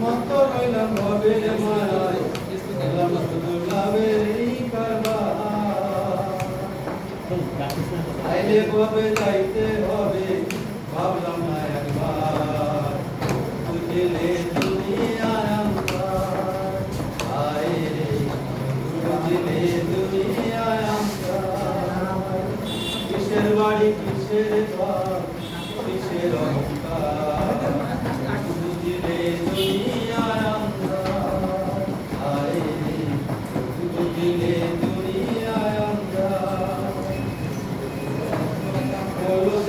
মত রইলাম ভবে মারায় এলাম শুধু আইলে কবে যাইতে হবে? ভাবলাম না একবার। বুঝলে দুনিয়ার অন্তর আয় রে বুঝলে অন্তর কিসের বাড়ি, কিসের ঘর